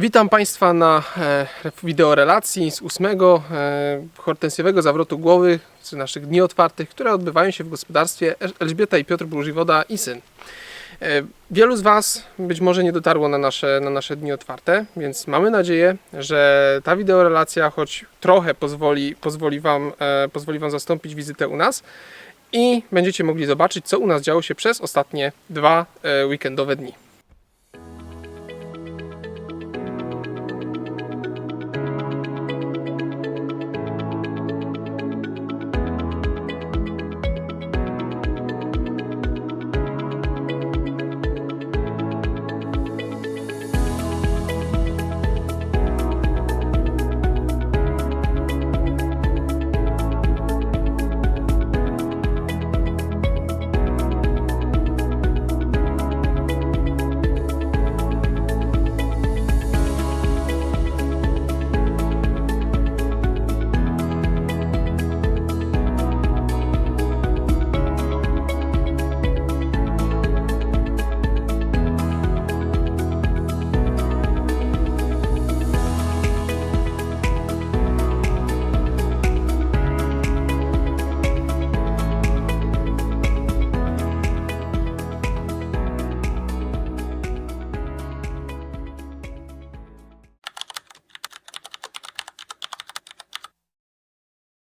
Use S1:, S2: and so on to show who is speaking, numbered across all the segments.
S1: Witam Państwa na e, wideorelacji z ósmego e, hortensjowego zawrotu głowy z naszych dni otwartych, które odbywają się w gospodarstwie El- Elżbieta i Piotr Bróżywoda i syn. E, Wielu z Was być może nie dotarło na nasze, na nasze dni otwarte, więc mamy nadzieję, że ta wideorelacja choć trochę pozwoli, pozwoli, wam, pozwoli Wam zastąpić wizytę u nas i będziecie mogli zobaczyć, co u nas działo się przez ostatnie dwa weekendowe dni.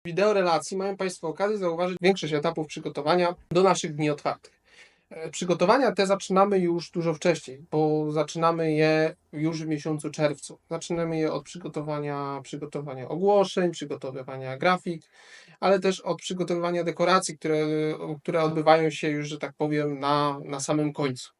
S1: Wideo relacji mają Państwo okazję zauważyć większość etapów przygotowania do naszych dni otwartych. E, Przygotowania te zaczynamy już dużo wcześniej, bo zaczynamy je już w miesiącu czerwcu. Zaczynamy je od przygotowania, przygotowania ogłoszeń, przygotowywania grafik, ale też od przygotowywania dekoracji, które, które odbywają się już, że tak powiem, na, na samym końcu.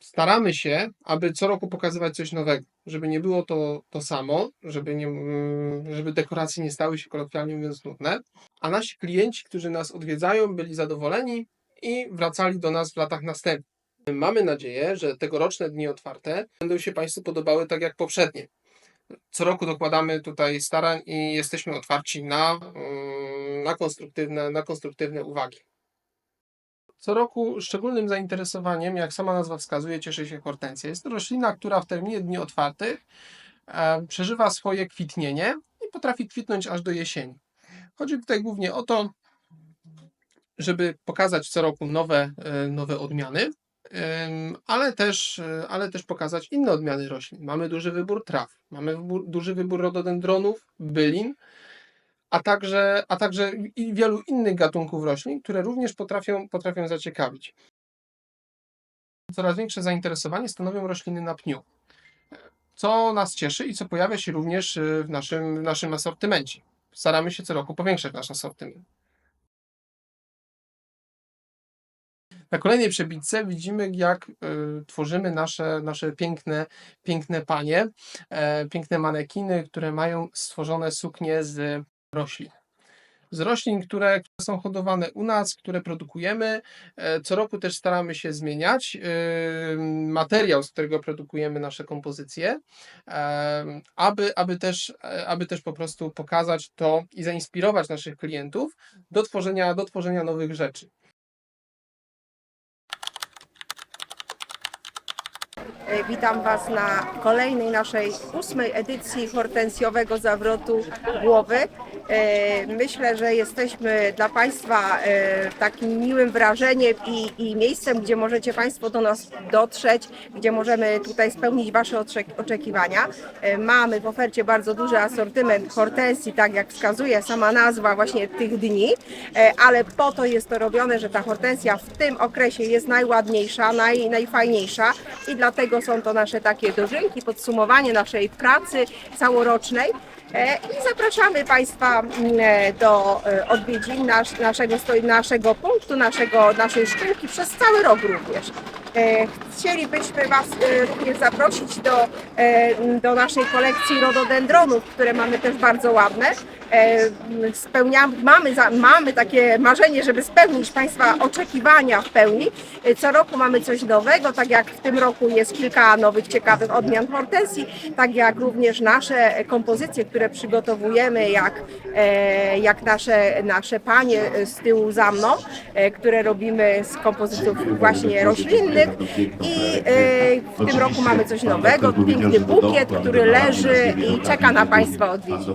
S1: Staramy się, aby co roku pokazywać coś nowego, żeby nie było to to samo, żeby, nie, mm, żeby dekoracje nie stały się kolokwialnie mówiąc nudne, a nasi klienci, którzy nas odwiedzają, byli zadowoleni i wracali do nas w latach następnych. Mamy nadzieję, że tegoroczne dni otwarte będą się Państwu podobały tak jak poprzednie. Co roku dokładamy tutaj starań i jesteśmy otwarci na, mm, na, konstruktywne, na konstruktywne uwagi. Co roku szczególnym zainteresowaniem, jak sama nazwa wskazuje, cieszy się hortensja. Jest to roślina, która w terminie dni otwartych e, przeżywa swoje kwitnienie i potrafi kwitnąć aż do jesieni. Chodzi tutaj głównie o to, żeby pokazać co roku nowe, e, nowe odmiany, ale też, e, ale też pokazać inne odmiany roślin. Mamy duży wybór traw, mamy wybór, duży wybór rododendronów, bylin, a także, a także wielu innych gatunków roślin, które również potrafią, potrafią zaciekawić. Coraz większe zainteresowanie stanowią rośliny na pniu, co nas cieszy i co pojawia się również y, w naszym, w naszym asortymencie. Staramy się co roku powiększać nasz asortyment. Na kolejnej przebitce widzimy, jak y, tworzymy nasze, nasze piękne, piękne panie, e, piękne manekiny, które mają stworzone suknie z roślin. Z roślin, które, są hodowane u nas, które produkujemy. E, Co roku też staramy się zmieniać y, materiał, z którego produkujemy nasze kompozycje, em, aby, aby, też, e, aby też po prostu pokazać to i zainspirować naszych klientów do tworzenia, do tworzenia nowych rzeczy.
S2: Witam Was na kolejnej naszej ósmej edycji hortensjowego zawrotu głowy. E, Myślę, że jesteśmy dla Państwa e, takim miłym wrażeniem i, i miejscem, gdzie możecie Państwo do nas dotrzeć, gdzie możemy tutaj spełnić Wasze oczek- oczekiwania. E, Mamy w ofercie bardzo duży asortyment hortensji, tak jak wskazuje sama nazwa właśnie tych dni, ale po to jest to robione, że ta hortensja w tym okresie jest najładniejsza, naj, najfajniejsza i dlatego są to nasze takie dożynki, podsumowanie naszej pracy całorocznej. E, I zapraszamy Państwa mm, e, do e, odwiedzin nasz, naszego, naszego punktu, naszego, naszej szkółki przez cały rok również. Chcielibyśmy Was również zaprosić do, do naszej kolekcji rododendronów, które mamy też bardzo ładne. Spełniamy, mamy, mamy takie marzenie, żeby spełnić Państwa oczekiwania w pełni. Co roku mamy coś nowego, tak jak w tym roku jest kilka nowych, ciekawych odmian hortensji, tak jak również nasze kompozycje, które które przygotowujemy, jak, e, jak nasze, nasze panie z tyłu za mną, e, które robimy z kompozytów właśnie roślinnych. I e, w tym roku mamy coś nowego, piękny bukiet, który leży i czeka na Państwa odwiedziny.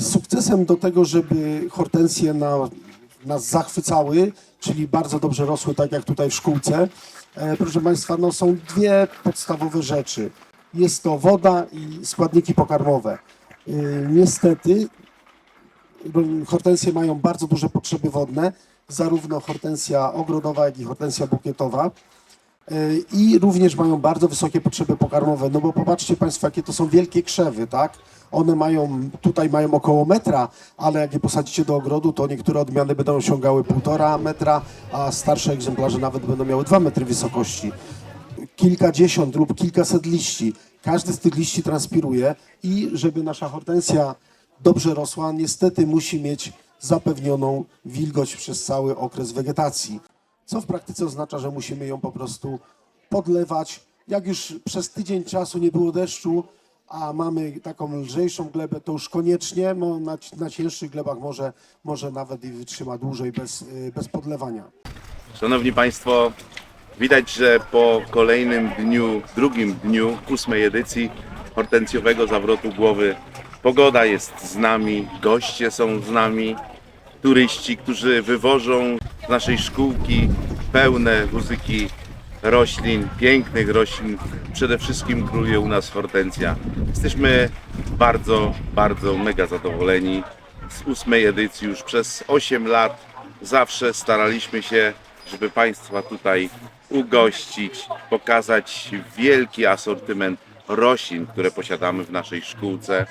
S3: Sukcesem do tego, żeby hortensje na, nas zachwycały, czyli bardzo dobrze rosły, tak jak tutaj w szkółce, e, proszę Państwa, no są dwie podstawowe rzeczy. Jest to woda i składniki pokarmowe. E, Niestety hortensje mają bardzo duże potrzeby wodne, zarówno hortensja ogrodowa, jak i hortensja bukietowa. Y, i również mają bardzo wysokie potrzeby pokarmowe, no bo popatrzcie Państwo, jakie to są wielkie krzewy, tak? One mają, tutaj mają około metra, ale jak je posadzicie do ogrodu, to niektóre odmiany będą osiągały półtora metra, a starsze egzemplarze nawet będą miały dwa metry wysokości. Kilkadziesiąt lub kilkaset liści. Każdy z tych liści transpiruje i żeby nasza hortensja dobrze rosła, niestety musi mieć zapewnioną wilgoć przez cały okres wegetacji co w praktyce oznacza, że musimy ją po prostu podlewać. Jak już przez tydzień czasu nie było deszczu, a mamy taką lżejszą glebę, to już koniecznie, no, na, na cięższych glebach może, może nawet i wytrzyma dłużej bez, y, bez podlewania.
S4: Szanowni Państwo, widać, że po kolejnym dniu, drugim dniu ósmej edycji hortencjowego zawrotu głowy pogoda jest z nami, goście są z nami, turyści, którzy wywożą z naszej szkółki pełne wózyki roślin, pięknych roślin. Przede wszystkim króluje u nas hortensja. Jesteśmy bardzo, bardzo mega zadowoleni z ósmej edycji. Już przez 8 lat zawsze staraliśmy się, żeby Państwa tutaj ugościć, pokazać wielki asortyment roślin, które posiadamy w naszej szkółce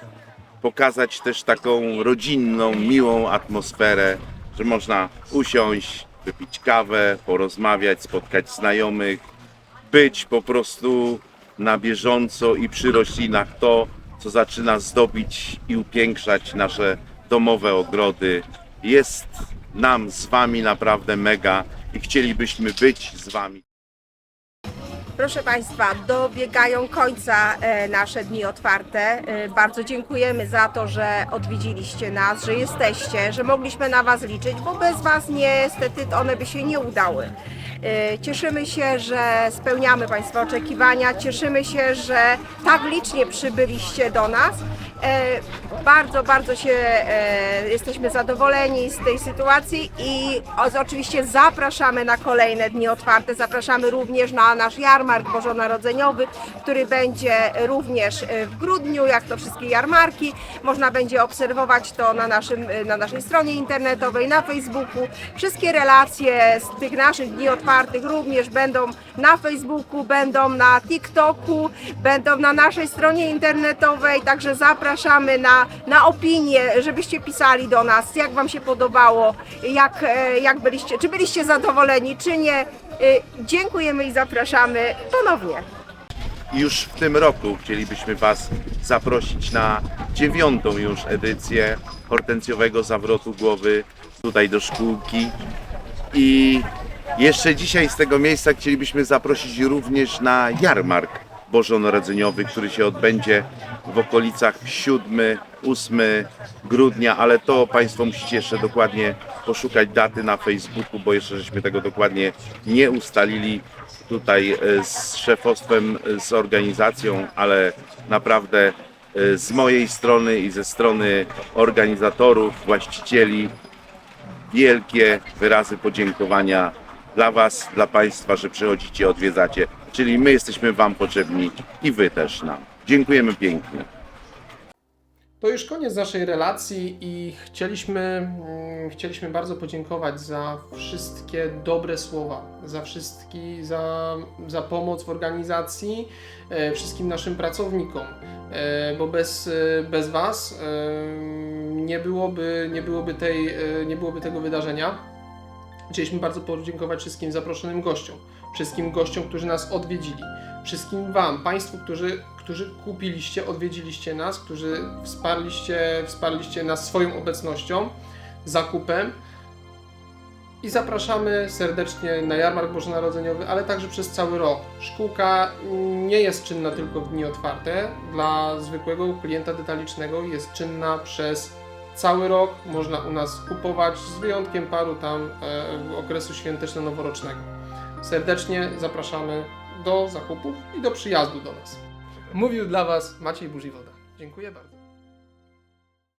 S4: pokazać też taką rodzinną, miłą atmosferę, że można usiąść, wypić kawę, porozmawiać, spotkać znajomych, być po prostu na bieżąco i przy roślinach to, co zaczyna zdobić i upiększać nasze domowe ogrody. Jest nam z Wami naprawdę mega i chcielibyśmy być z Wami.
S2: Proszę Państwa, dobiegają końca e, nasze dni otwarte. E, Bardzo dziękujemy za to, że odwiedziliście nas, że jesteście, że mogliśmy na Was liczyć, bo bez Was niestety one by się nie udały. E, Cieszymy się, że spełniamy Państwa oczekiwania, cieszymy się, że tak licznie przybyliście do nas Bardzo, bardzo się e, jesteśmy zadowoleni z tej sytuacji i oczywiście zapraszamy na kolejne dni otwarte. Zapraszamy również na nasz jarmark bożonarodzeniowy, który będzie również e, w grudniu, jak to wszystkie jarmarki. Można będzie obserwować to na, naszym, e, na naszej stronie internetowej, na Facebooku. Wszystkie relacje z tych naszych dni otwartych również będą na Facebooku, będą na TikToku, będą na naszej stronie internetowej, także zapraszamy na, na opinie, żebyście pisali do nas, jak Wam się podobało, jak, e, jak byliście, czy byliście zadowoleni, czy nie. E, Dziękujemy i zapraszamy ponownie.
S4: Już w tym roku chcielibyśmy Was zaprosić na dziewiątą już edycję hortencjowego zawrotu głowy tutaj do szkółki. I jeszcze dzisiaj z tego miejsca chcielibyśmy zaprosić również na jarmark bożonarodzeniowy, który się odbędzie w okolicach 7-8 grudnia, ale to Państwo musicie jeszcze dokładnie poszukać daty na Facebooku, bo jeszcze żeśmy tego dokładnie nie ustalili tutaj e, z szefostwem, e, z organizacją, ale naprawdę e, z mojej strony i ze strony organizatorów, właścicieli wielkie wyrazy podziękowania dla Was, dla Państwa, że przychodzicie, odwiedzacie. Czyli my jesteśmy Wam potrzebni i Wy też nam. Dziękujemy pięknie.
S1: To już koniec naszej relacji i chcieliśmy, mm, chcieliśmy bardzo podziękować za wszystkie dobre słowa, za wszystki, za, za pomoc w organizacji, e, wszystkim naszym pracownikom, e, bo bez, e, bez Was nie byłoby, nie, byłoby tej, nie byłoby tego wydarzenia. Chcieliśmy bardzo podziękować wszystkim zaproszonym gościom, wszystkim gościom, którzy nas odwiedzili, wszystkim Wam, Państwu, którzy, którzy kupiliście, odwiedziliście nas, którzy wsparliście, wsparliście nas swoją obecnością, zakupem. I zapraszamy serdecznie na jarmark bożonarodzeniowy, ale także przez cały rok. Szkółka nie jest czynna tylko w dni otwarte. Dla zwykłego klienta detalicznego jest czynna przez cały rok. Można u nas kupować, z wyjątkiem paru tam e, okresu świąteczno-noworocznego. Serdecznie zapraszamy do zakupów i do przyjazdu do nas. Mówił dla Was Maciej Burzywoda. Dziękuję bardzo.